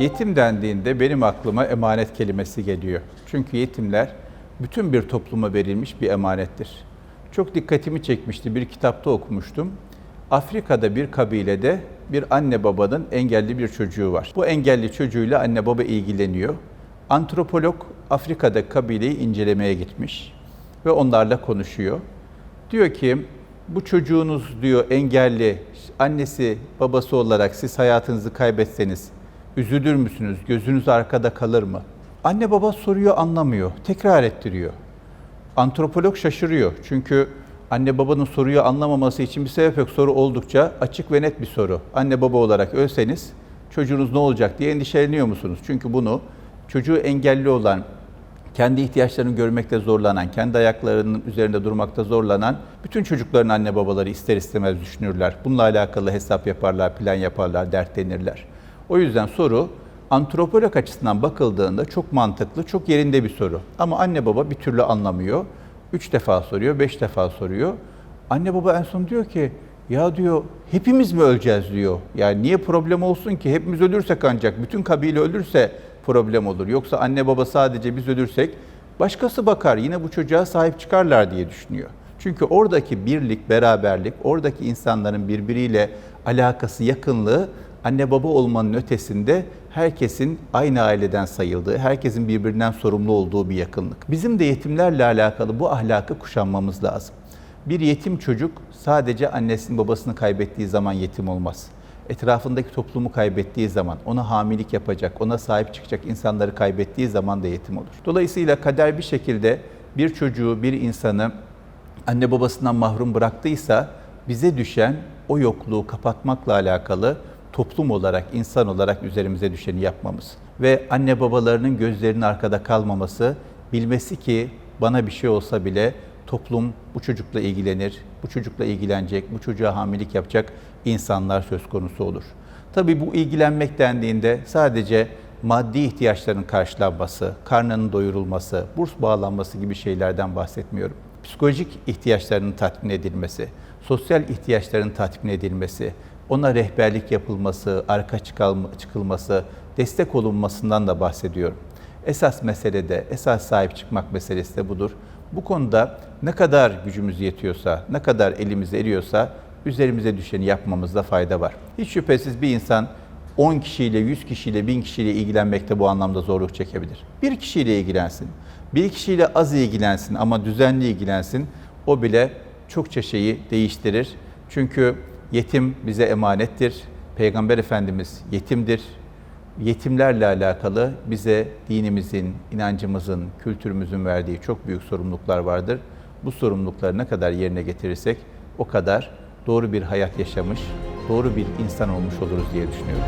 Yetim dendiğinde benim aklıma emanet kelimesi geliyor. Çünkü yetimler bütün bir topluma verilmiş bir emanettir. Çok dikkatimi çekmişti. Bir kitapta okumuştum. Afrika'da bir kabilede bir anne babanın engelli bir çocuğu var. Bu engelli çocuğuyla anne baba ilgileniyor. Antropolog Afrika'da kabileyi incelemeye gitmiş ve onlarla konuşuyor. Diyor ki bu çocuğunuz diyor engelli, annesi babası olarak siz hayatınızı kaybetseniz üzülür müsünüz? Gözünüz arkada kalır mı? Anne baba soruyor anlamıyor, tekrar ettiriyor. Antropolog şaşırıyor çünkü anne babanın soruyu anlamaması için bir sebep yok. Soru oldukça açık ve net bir soru. Anne baba olarak ölseniz çocuğunuz ne olacak diye endişeleniyor musunuz? Çünkü bunu çocuğu engelli olan, kendi ihtiyaçlarını görmekte zorlanan, kendi ayaklarının üzerinde durmakta zorlanan bütün çocukların anne babaları ister istemez düşünürler. Bununla alakalı hesap yaparlar, plan yaparlar, dertlenirler. O yüzden soru antropolog açısından bakıldığında çok mantıklı, çok yerinde bir soru. Ama anne baba bir türlü anlamıyor. Üç defa soruyor, beş defa soruyor. Anne baba en son diyor ki, ya diyor hepimiz mi öleceğiz diyor. Yani niye problem olsun ki? Hepimiz ölürsek ancak, bütün kabile ölürse problem olur. Yoksa anne baba sadece biz ölürsek başkası bakar, yine bu çocuğa sahip çıkarlar diye düşünüyor. Çünkü oradaki birlik, beraberlik, oradaki insanların birbiriyle alakası, yakınlığı anne baba olmanın ötesinde herkesin aynı aileden sayıldığı, herkesin birbirinden sorumlu olduğu bir yakınlık. Bizim de yetimlerle alakalı bu ahlakı kuşanmamız lazım. Bir yetim çocuk sadece annesini babasını kaybettiği zaman yetim olmaz. Etrafındaki toplumu kaybettiği zaman, ona hamilik yapacak, ona sahip çıkacak insanları kaybettiği zaman da yetim olur. Dolayısıyla kader bir şekilde bir çocuğu, bir insanı anne babasından mahrum bıraktıysa bize düşen o yokluğu kapatmakla alakalı toplum olarak, insan olarak üzerimize düşeni yapmamız ve anne babalarının gözlerinin arkada kalmaması, bilmesi ki bana bir şey olsa bile toplum bu çocukla ilgilenir, bu çocukla ilgilenecek, bu çocuğa hamilelik yapacak insanlar söz konusu olur. Tabii bu ilgilenmek dendiğinde sadece maddi ihtiyaçların karşılanması, karnının doyurulması, burs bağlanması gibi şeylerden bahsetmiyorum. Psikolojik ihtiyaçlarının tatmin edilmesi, sosyal ihtiyaçların tatmin edilmesi, ona rehberlik yapılması, arka çıkılması, destek olunmasından da bahsediyorum. Esas mesele de, esas sahip çıkmak meselesi de budur. Bu konuda ne kadar gücümüz yetiyorsa, ne kadar elimiz eriyorsa üzerimize düşeni yapmamızda fayda var. Hiç şüphesiz bir insan 10 kişiyle, 100 kişiyle, 1000 kişiyle ilgilenmekte bu anlamda zorluk çekebilir. Bir kişiyle ilgilensin, bir kişiyle az ilgilensin ama düzenli ilgilensin. O bile çokça şeyi değiştirir. Çünkü yetim bize emanettir. Peygamber Efendimiz yetimdir. Yetimlerle alakalı bize dinimizin, inancımızın, kültürümüzün verdiği çok büyük sorumluluklar vardır. Bu sorumlulukları ne kadar yerine getirirsek o kadar doğru bir hayat yaşamış, doğru bir insan olmuş oluruz diye düşünüyorum.